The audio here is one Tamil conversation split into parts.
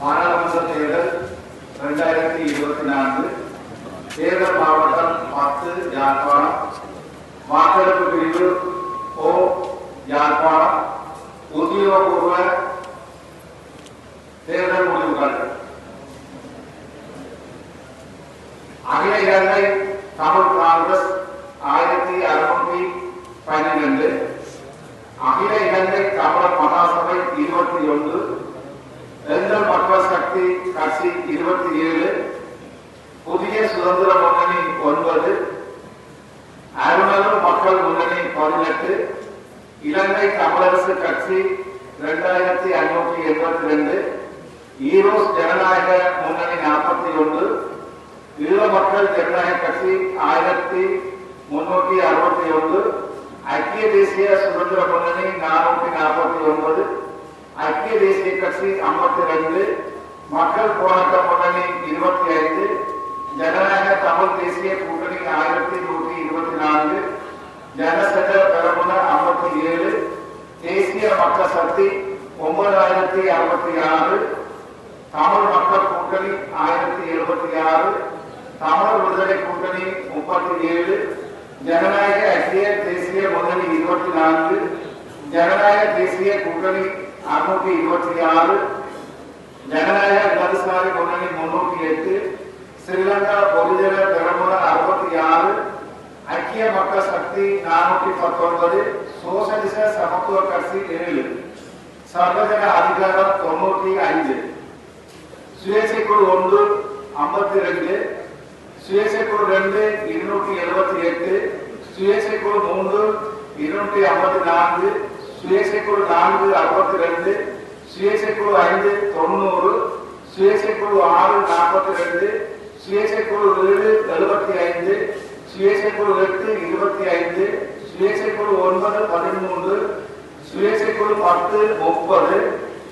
பாராளுமன்ற தேர்தல் இரண்டாயிரத்தி இருபத்தி நான்கு தேர்தல் மாவட்டம் பத்து யாழ்ப்பாணம். வாக்கெடுப்பு பிரிவு ஓ யாழ்ப்பாணம். உத்தியோகபூர்வ தேர்தல் முடிவுகள். அகில இலங்கை தமிழ் காங்கிரஸ் ஆயிரத்தி அறுநூற்றி பன்னிரண்டு அகில இலங்கை தமிழர் மகாசபை இருபத்தி ஒன்று எங்கள் மக்கள் சக்தி கட்சி இருபத்தி ஏழு புதிய சுதந்திர முன்னணி ஒன்பது அருணரும் மக்கள் முன்னணி பதினெட்டு இலங்கை தமிழரசு கட்சி இரண்டாயிரத்தி ஐநூற்றி எண்பத்தி ரெண்டு ஈரோஸ் ஜனநாயக முன்னணி நாற்பத்தி ஒன்று ஈழ மக்கள் ஜனநாயக கட்சி ஆயிரத்தி முன்னூற்றி அறுபத்தி ஒன்று ஐக்கிய தேசிய சுதந்திர முன்னணி நானூற்றி நாற்பத்தி ஒன்பது ஐக்கிய தேசிய கட்சி ஐம்பத்தி ரெண்டு மக்கள் போராட்ட முன்னணி இருபத்தி ஐந்து தேசிய கூட்டணி ஆயிரத்தி நூற்றி இருபத்தி நான்கு ஜனசங்க பெரமுன ஐம்பத்தி ஏழு தேசிய மக்கள் சக்தி ஒன்பதாயிரத்தி அறுபத்தி ஆறு தமிழ் மக்கள் கூட்டணி ஆயிரத்தி எழுபத்தி ஆறு தமிழ் விடுதலை கூட்டணி முப்பத்தி ஏழு ஜனநாயக ஐக்கிய தேசிய முன்னணி இருபத்தி நான்கு ஜனநாயக தேசிய கூட்டணி அறுநூற்றி இருபத்தி ஆறு ஜனநாயக இடதுசாரி முன்னணி முன்னூற்றி எட்டு ஸ்ரீலங்கா பொதுஜன பெரமுன அறுபத்தி ஆறு ஐக்கிய மக்கள் சக்தி நானூற்றி பத்தொன்பது சோசலிச சமத்துவ கட்சி ஏழு சர்வஜன அதிகாரம் தொண்ணூற்றி ஐந்து சுயேட்சை குழு ஒன்று ஐம்பத்தி ரெண்டு சுயேட்சை குழு ரெண்டு இருநூற்றி எழுபத்தி எட்டு சுயேட்சை குழு மூன்று இருநூற்றி ஐம்பத்தி நான்கு சுயேட்சை குழு நான்கு அறுபத்தி ரெண்டு சுயேட்சை குழு ஐந்து தொண்ணூறு சுயேட்சை குழு ஆறு நாற்பத்தி ரெண்டு சுயேட்சை குழு ஏழு எழுபத்தி ஐந்து சுயேட்சை குழு எட்டு இருபத்தி ஐந்து சுயேட்சை குழு ஒன்பது பதிமூன்று சுயேட்சை குழு பத்து முப்பது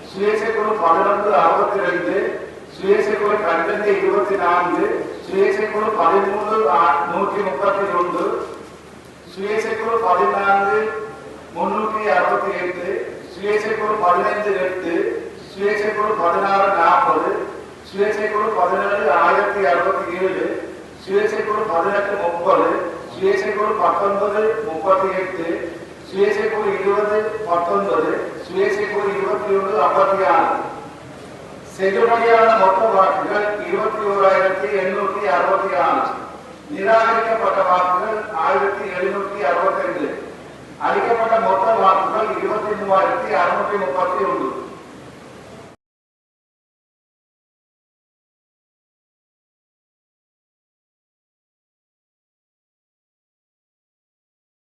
சுயேட்சை குழு பதினொன்று அறுபத்தி ரெண்டு சுயேட்சை குழு பன்னெண்டு இருபத்தி நான்கு சுயேட்சை குழு பதிமூன்று நூற்றி முப்பத்தி ஒன்று சுயேட்சை குழு பதினான்கு முன்னூற்றி அறுபத்தி எட்டு சுயேட்சை குழு பதினைந்து எட்டு சுயேட்சை குழு பதினாறு நாற்பது சுயேட்சை குழு பதினேழு ஆயிரத்தி அறுபத்தி ஏழு சுயேட்சை குழு பதினெட்டு முப்பது சுயேட்சை குழு பத்தொன்பது முப்பத்தி எட்டு சுயேட்சை குழு இருபது பத்தொன்பது சுயேட்சை குழு இருபத்தி ஒன்று ஐம்பத்தி ஆறு செல்லுபடியான மொத்த வாக்குகள் இருபத்தி ஓராயிரத்தி எண்ணூற்றி அறுபத்தி ஆறு நிராகரிக்கப்பட்ட வாக்குகள் ஆயிரத்தி எழுநூற்றி அறுபத்தி ரெண்டு அளிக்கப்பட்ட மொத்த வாக்குகள் இருபத்தி மூவாயிரத்தி அறுநூற்றி முப்பத்தி ஒன்று